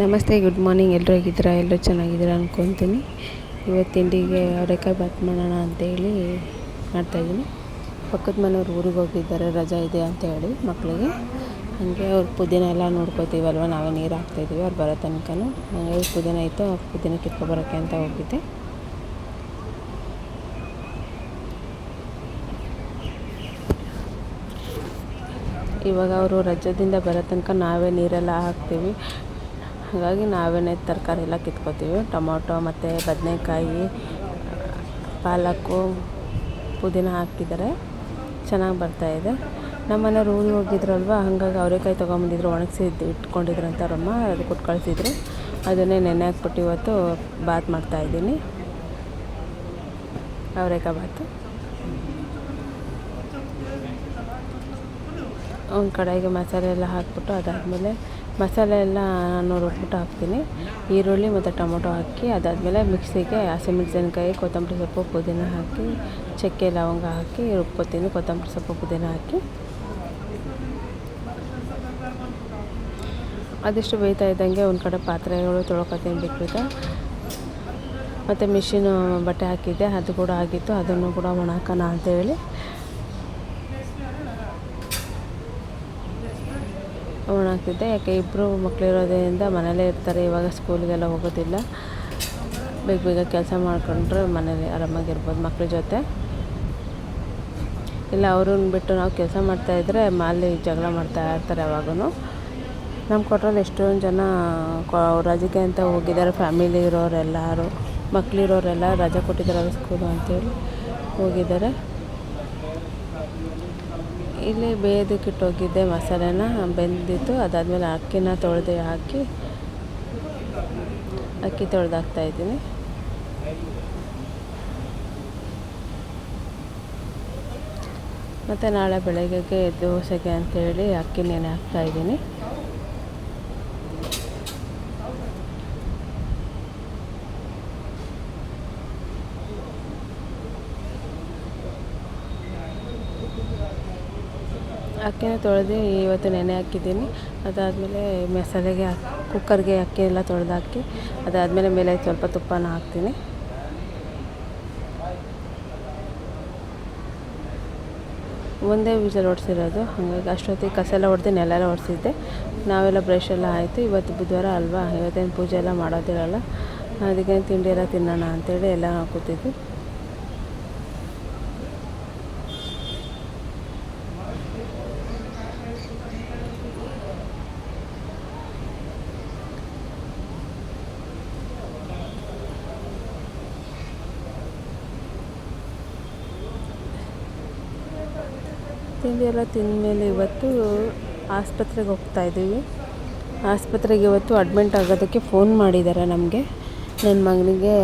ನಮಸ್ತೆ, good morning. ಎಲ್ಲರೂ ಹೇಗಿದ್ದೀರಾ? ಎಲ್ಲರೂ ಚೆನ್ನಾಗಿದ್ದೀರಾ ಅಂದ್ಕೊತೀನಿ ಇವತ್ತು ತಿಂಡಿಗೆ ಅವರೆಕಾಯಿ ಬಾತ್ ಮಾಡೋಣ ಅಂತೇಳಿ ಮಾಡ್ತಾಯಿದ್ದೀನಿ ಪಕ್ಕದ ಮನೆಯವ್ರು ಊರಿಗೆ ಹೋಗಿದ್ದಾರೆ, ರಜಾ ಇದೆ ಅಂತ ಹೇಳಿ ಮಕ್ಕಳಿಗೆ. ಹಾಗೆ ಅವ್ರು ಪುದೀನ ಎಲ್ಲ ನೋಡ್ಕೋತೀವಲ್ವ? ನಾವೇ ನೀರು ಹಾಕ್ತಾಯಿದ್ದೀವಿ ಅವ್ರು ಬರೋ ತನಕನೂ. ಹಂಗೆ ಪುದೀನ ಇತ್ತು ಆ ಪುದೀನ ಕಿತ್ಕೊಬರೋಕ್ಕೆ ಅಂತ ಹೋಗಿದ್ದೆ. ಇವಾಗ ಅವರು ರಜದಿಂದ ಬರೋ ತನಕ ನಾವೇ ನೀರೆಲ್ಲ ಹಾಕ್ತೀವಿ. ಹಾಗಾಗಿ ನಾವೇನೆ ತರಕಾರಿ ಎಲ್ಲ ಕಿತ್ಕೋತೀವಿ. ಟೊಮೊಟೊ ಮತ್ತು ಬದನೆಕಾಯಿ, ಪಾಲಕ್ಕು, ಪುದೀನ ಹಾಕಿದ್ದಾರೆ ಚೆನ್ನಾಗಿ ಬರ್ತಾಯಿದೆ ನಮ್ಮ ಮನೆಯವ್ರು ಊರಿಗೆ ಹೋಗಿದ್ರಲ್ವ, ಹಾಗಾಗಿ ಅವರೆಕಾಯಿ ತೊಗೊಂಬಂದಿದ್ರು, ಒಣಗಿಸಿ ಅಂತ ಅವರಮ್ಮ ಅದು ಕೊಟ್ಟು ಕಳಿಸಿದ್ರು. ಅದನ್ನೇ ನೆನೆ ಹಾಕ್ಬಿಟ್ಟು ಇವತ್ತು ಬಾತ್ ಮಾಡ್ತಾಯಿದ್ದೀನಿ ಅವರೆಕಾಯಿ ಬಾತು. ಒಂದು ಕಡೆಗೆ ಮಸಾಲೆ ಎಲ್ಲ ಹಾಕ್ಬಿಟ್ಟು ಅದಾದಮೇಲೆ ಮಸಾಲೆ ಎಲ್ಲ ನಾನು ರುಬ್ಬಿಟ್ಟು ಹಾಕ್ತೀನಿ. ಈರುಳ್ಳಿ ಮತ್ತು ಟೊಮೊಟೊ ಹಾಕಿ, ಅದಾದಮೇಲೆ ಮಿಕ್ಸಿಗೆ ಹಸಿಮೆಣ್ಸಿನ್ಕಾಯಿ ಕೊತ್ತಂಬರಿ ಸೊಪ್ಪು, ಪುದೀನ ಹಾಕಿ, ಚಕ್ಕೆ ಲವಂಗ ಹಾಕಿ, ರುಬ್ಕೊತೀನಿ, ಕೊತ್ತಂಬರಿ ಸೊಪ್ಪು, ಪುದೀನ ಹಾಕಿ. ಅದಿಷ್ಟು ಬೇಯ್ತಾ ಇದ್ದಂಗೆ ಒಂದು ಕಡೆ ಪಾತ್ರೆಗಳು ತೊಳ್ಕೊತೀನಿ ಬಿಟ್ಬಿಟ್ಟು. ಮತ್ತು ಮಿಷಿನು ಬಟ್ಟೆ ಹಾಕಿದ್ದೆ, ಅದು ಕೂಡ ಆಗಿತ್ತು, ಅದನ್ನು ಕೂಡ ಒಣ ಹಾಕೋಣ ಅಂತೇಳಿ. ಒಣಾಗ್ತಿದ್ದೆ ಯಾಕೆ ಇಬ್ಬರು ಮಕ್ಕಳಿರೋದ್ರಿಂದ ಮನೇಲೇ ಇರ್ತಾರೆ. ಇವಾಗ ಸ್ಕೂಲಿಗೆಲ್ಲ ಹೋಗೋದಿಲ್ಲ. ಬೇಗ ಬೇಗ ಕೆಲಸ ಮಾಡಿಕೊಂಡ್ರೆ ಮನೇಲಿ ಆರಾಮಾಗಿರ್ಬೋದು ಮಕ್ಳ ಜೊತೆ. ಇಲ್ಲ, ಅವ್ರನ್ನ ಬಿಟ್ಟು ನಾವು ಕೆಲಸ ಮಾಡ್ತಾಯಿದ್ರೆ ಮಾಲಿ ಜಗಳ ಮಾಡ್ತಾ ಇರ್ತಾರೆ ಯಾವಾಗೂ ನಮ್ಮ ಕೊಟ್ರಲ್ಲಿ ಎಷ್ಟೊಂದು ಜನ ರಜೆಗೆ ಅಂತ ಹೋಗಿದ್ದಾರೆ. ಫ್ಯಾಮಿಲಿ ಇರೋರೆಲ್ಲರೂ ಮಕ್ಕಳಿರೋರೆಲ್ಲ ರಜೆ ಕೊಟ್ಟಿದ್ದಾರೆ ಸ್ಕೂಲು ಅಂತೇಳಿ ಹೋಗಿದ್ದಾರೆ. ಇಲ್ಲಿ ಬೇಯೋದಕ್ಕೆ ಇಟ್ಟೋಗಿದ್ದೆ ಮಸಾಲೆನ ಬೆಂದಿತ್ತು, ಅದಾದಮೇಲೆ ಅಕ್ಕಿನ ತೊಳೆದು ಹಾಕಿ, ಅಕ್ಕಿ ತೊಳೆದು ಹಾಕ್ತಾಯಿದ್ದೀನಿ ಮತ್ತು ನಾಳೆ ಬೆಳಗ್ಗೆಗೆ ದೋಸೆಗೆ ಅಂಥೇಳಿ ಅಕ್ಕಿ ನೆನೆ ಹಾಕ್ತಾಯಿದ್ದೀನಿ ಅಕ್ಕಿನ ತೊಳೆದು ಇವತ್ತು ನೆನೆ ಹಾಕಿದ್ದೀನಿ. ಅದಾದಮೇಲೆ ಮಸಾಲೆಗೆ ಕುಕ್ಕರ್ಗೆ ಅಕ್ಕಿ ಎಲ್ಲ ತೊಳೆದು ಹಾಕಿ ಅದಾದಮೇಲೆ ಮೇಲೆ ಸ್ವಲ್ಪ ತುಪ್ಪನ ಹಾಕ್ತೀನಿ. ಒಂದೇ ವಿಷಲ್ ಹೊಡ್ಸಿರೋದು ಹಾಗಾಗಿ ಅಷ್ಟೊತ್ತಿಗೆ ಕಸ ಎಲ್ಲ ಹೊಡೆದು ನೆಲ ಹೊಡೆಸಿದ್ದೆ ನಾವೆಲ್ಲ ಬ್ರಷ್ ಎಲ್ಲ ಆಯಿತು. ಇವತ್ತು ಬುಧವಾರ ಅಲ್ವಾ? ಇವತ್ತೇನು ಪೂಜೆ ಎಲ್ಲ ಮಾಡೋದಿರಲ್ಲ. ಅದಕ್ಕೇನು ತಿಂಡಿ ಎಲ್ಲ ತಿನ್ನೋಣ ಅಂತೇಳಿ ಎಲ್ಲ ಕೂತಿದ್ವಿ. ತಿಂಡಿ ಎಲ್ಲ ತಿಂದಮೇಲೆ ಇವತ್ತು ಆಸ್ಪತ್ರೆಗೆ ಹೋಗ್ತಾ ಇದ್ದೀವಿ. ಆಸ್ಪತ್ರೆಗೆ ಇವತ್ತು ಅಡ್ಮಿಂಟ್ ಆಗೋದಕ್ಕೆ ಫೋನ್ ಮಾಡಿದ್ದಾರೆ ನಮಗೆ. ನನ್ನ ಮಗನಿಗೆ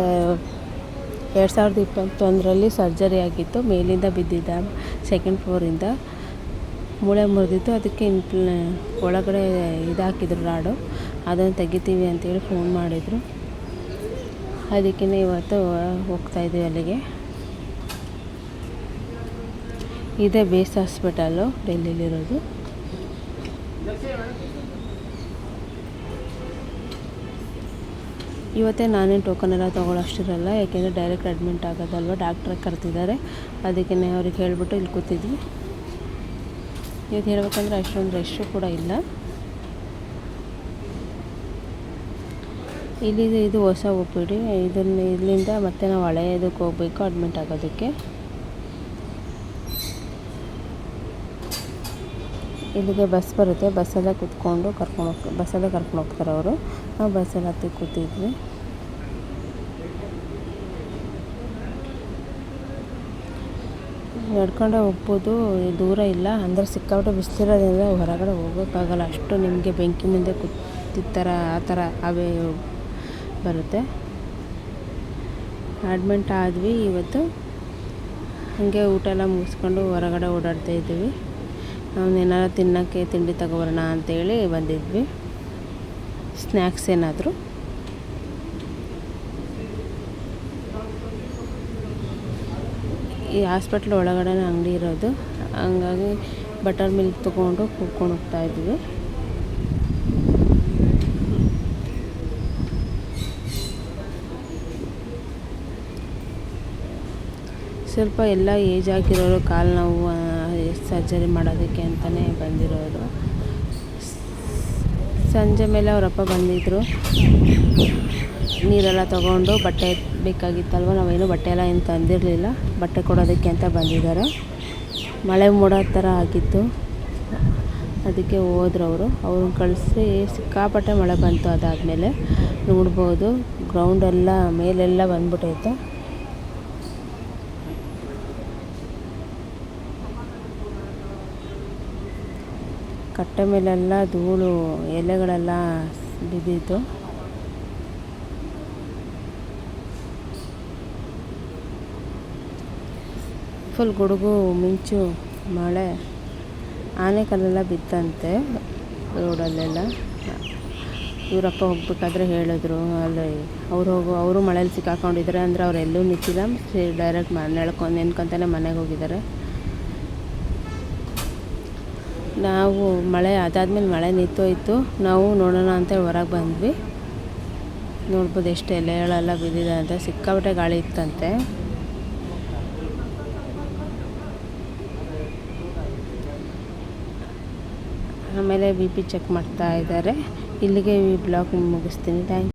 ಎರಡು ಸಾವಿರದ ಇಪ್ಪತ್ತೊಂದರಲ್ಲಿ ಸರ್ಜರಿ ಆಗಿತ್ತು. ಮೇಲಿಂದ ಬಿದ್ದಿದ್ದ ಸೆಕೆಂಡ್ ಫ್ಲೋರಿಂದ ಮೂಳೆ ಮುರಿದಿತ್ತು. ಅದಕ್ಕೆ ಇಂಪ್ಲ ಒಳಗಡೆ ಇದಾಕಿದ್ರು ರಾಡು. ಅದನ್ನು ತೆಗಿತೀವಿ ಅಂತೇಳಿ ಫೋನ್ ಮಾಡಿದರು. ಅದಕ್ಕೆ ಇವತ್ತು ಹೋಗ್ತಾಯಿದ್ದೀವಿ ಅಲ್ಲಿಗೆ. ಇದೇ ಬೇಸ್ ಹಾಸ್ಪಿಟಲ್ಲು ಡೆಲ್ಲಿಲಿರೋದು. ಇವತ್ತೇ ನಾನೇನು ಟೋಕನ್ ಎಲ್ಲ ತೊಗೊಳ್ಳೋ ಅಷ್ಟಿರಲ್ಲ ಯಾಕೆಂದರೆ ಡೈರೆಕ್ಟ್ ಅಡ್ಮಿಟ್ ಆಗೋದಲ್ವ ಡಾಕ್ಟ್ರಿಗೆ ಕರೆದಿದ್ದಾರೆ. ಅದಕ್ಕೆ ಅವ್ರಿಗೆ ಹೇಳಿಬಿಟ್ಟು ಇಲ್ಲಿ ಕೂತಿದ್ವಿ. ಇವತ್ತು ಹೇಳ್ಬೇಕಂದ್ರೆ ಅಷ್ಟೊಂದು ರಶ್ಶು ಕೂಡ ಇಲ್ಲ. ಇಲ್ಲಿ ಇದು ಹೊಸ ಒ ಪಿ ಇದನ್ನು ಇಲ್ಲಿಂದ ಮತ್ತೆ ನಾವು ಹಳೆಯದಕ್ಕೆ ಹೋಗಬೇಕು ಅಡ್ಮಿಟ್ ಆಗೋದಕ್ಕೆ. ಇಲ್ಲಿಗೆ ಬಸ್ ಬರುತ್ತೆ. ಬಸ್ಸಲ್ಲೇ ಕೂತ್ಕೊಂಡು ಕರ್ಕೊಂಡು ಹೋಗ್ತಾರೆ ಬಸ್ಸಲ್ಲೇ ಕರ್ಕೊಂಡು ಹೋಗ್ತಾರೆ ಅವರು. ನಾವು ಬಸ್ಸಲ್ಲಿ ಹತ್ತಿ ಕೂತಿದ್ವಿ. ನಡ್ಕೊಂಡೆ ಹೋಗ್ಬೋದು. ದೂರ ಇಲ್ಲ. ಅಂದರೆ ಸಿಕ್ಕಾಪಟ್ಟೆ ಬಿಸಿಲಿರೋದ್ರಿಂದ ಹೊರಗಡೆ ಹೋಗೋಕ್ಕಾಗಲ್ಲ. ಅಷ್ಟು ನಿಮಗೆ ಬೆಂಕಿ ಮುಂದೆ ಕೂತಿತ್ತರ ಆ ಥರ ಅವೇ ಬರುತ್ತೆ. ಅಡ್ಮಿಂಟ್ ಆದ್ವಿ ಇವತ್ತು. ಹಾಗೆ ಊಟ ಎಲ್ಲ ಮುಗಿಸ್ಕೊಂಡು ಹೊರಗಡೆ ಓಡಾಡ್ತಾ ಇದ್ದೀವಿ. ಏನಾರು ತಿನ್ನೋಕ್ಕೆ ತಿಂಡಿ ತಗೊಬರೋಣ ಅಂತೇಳಿ ಬಂದಿದ್ವಿ. ಸ್ನ್ಯಾಕ್ಸ್ ಏನಾದರೂ? ಈ ಹಾಸ್ಪಿಟ್ಲ್ ಒಳಗಡೆ ಅಂಗಡಿ ಇರೋದು. ಹಂಗಾಗಿ ಬಟರ್ ಮಿಲ್ಕ್ ತೊಗೊಂಡು ಕೂತ್ಕೊಂಡು ಹೋಗ್ತಾ ಇದ್ವಿ. ಸ್ವಲ್ಪ ಎಲ್ಲ ಏಜ್ ಆಗಿರೋರು ಕಾಲು ನೋವು ಸರ್ಜರಿ ಮಾಡೋದಕ್ಕೆ ಅಂತಲೇ ಬಂದಿರೋರು. ಸಂಜೆ ಮೇಲೆ ಅವರಪ್ಪ ಬಂದಿದ್ದರು ನೀರೆಲ್ಲ ತೊಗೊಂಡು ಬಟ್ಟೆ ಬೇಕಾಗಿತ್ತಲ್ವ, ನಾವೇನು ಬಟ್ಟೆ ಎಲ್ಲ ಏನು ತಂದಿರಲಿಲ್ಲ, ಬಟ್ಟೆ ಕೊಡೋದಕ್ಕೆ ಅಂತ ಬಂದಿದ್ದಾರೆ. ಮಳೆ ಮೂಡೋ ಥರ ಆಗಿತ್ತು. ಅದಕ್ಕೆ ಹೋದ್ರು ಅವರು. ಅವ್ರನ್ನ ಕಳಿಸಿ ಸಿಕ್ಕಾಪಟ್ಟೆ ಮಳೆ ಬಂತು ಅದಾದಮೇಲೆ. ನೋಡ್ಬೋದು ಗ್ರೌಂಡೆಲ್ಲ ಮೇಲೆಲ್ಲ ಬಂದ್ಬಿಟ್ಟೈತೆ ಕಟ್ಟೆ ಮೇಲೆಲ್ಲ ಧೂಳು, ಎಲೆಗಳೆಲ್ಲ ಬಿದ್ದಿತ್ತು. ಫುಲ್ ಗುಡುಗು, ಮಿಂಚು, ಮಳೆ, ಆನೆಕಲ್ಲೆಲ್ಲ ಬಿತ್ತಂತೆ ರೋಡಲ್ಲೆಲ್ಲ. ಇವರಪ್ಪ ಹೋಗ್ಬೇಕಾದ್ರೆ ಹೇಳಿದ್ರು, ಅಲ್ಲಿ ಅವ್ರು ಹೋಗು, ಅವರು ಮಳೇಲಿ ಸಿಕ್ಕಾಕೊಂಡಿದ್ದಾರೆ ಅಂದರೆ ಅವ್ರು ಎಲ್ಲೂ ನಿಂತಿಲ್ಲ. ಡೈರೆಕ್ಟ್ ಮನೆ ನೆಳ್ಕೊಂಡು ನೆನ್ಕೊಂತಾನೆ ಮನೆಗೆ ಹೋಗಿದ್ದಾರೆ. ನಾವು ಮಳೆ ಅದಾದ್ಮೇಲೆ ಮಳೆ ನಿಂತೋಯ್ತು. ನಾವು ನೋಡೋಣ ಅಂತ ಹೊರಗೆ ಬಂದ್ವಿ. ನೋಡ್ಬೋದು ಎಷ್ಟು ಎಲೆಗಳೆಲ್ಲ ಬಿದ್ದಿದೆ ಅಂತ. ಸಿಕ್ಕಾಪಟ್ಟೆ ಗಾಳಿ ಇತ್ತಂತೆ. ಆಮೇಲೆ ಬಿ ಪಿ ಚೆಕ್ ಮಾಡ್ತಾ ಇದ್ದಾರೆ. ಇಲ್ಲಿಗೆ ಈ ಬ್ಲಾಗ್ ಮುಗಿಸ್ತೀನಿ. ಥ್ಯಾಂಕ್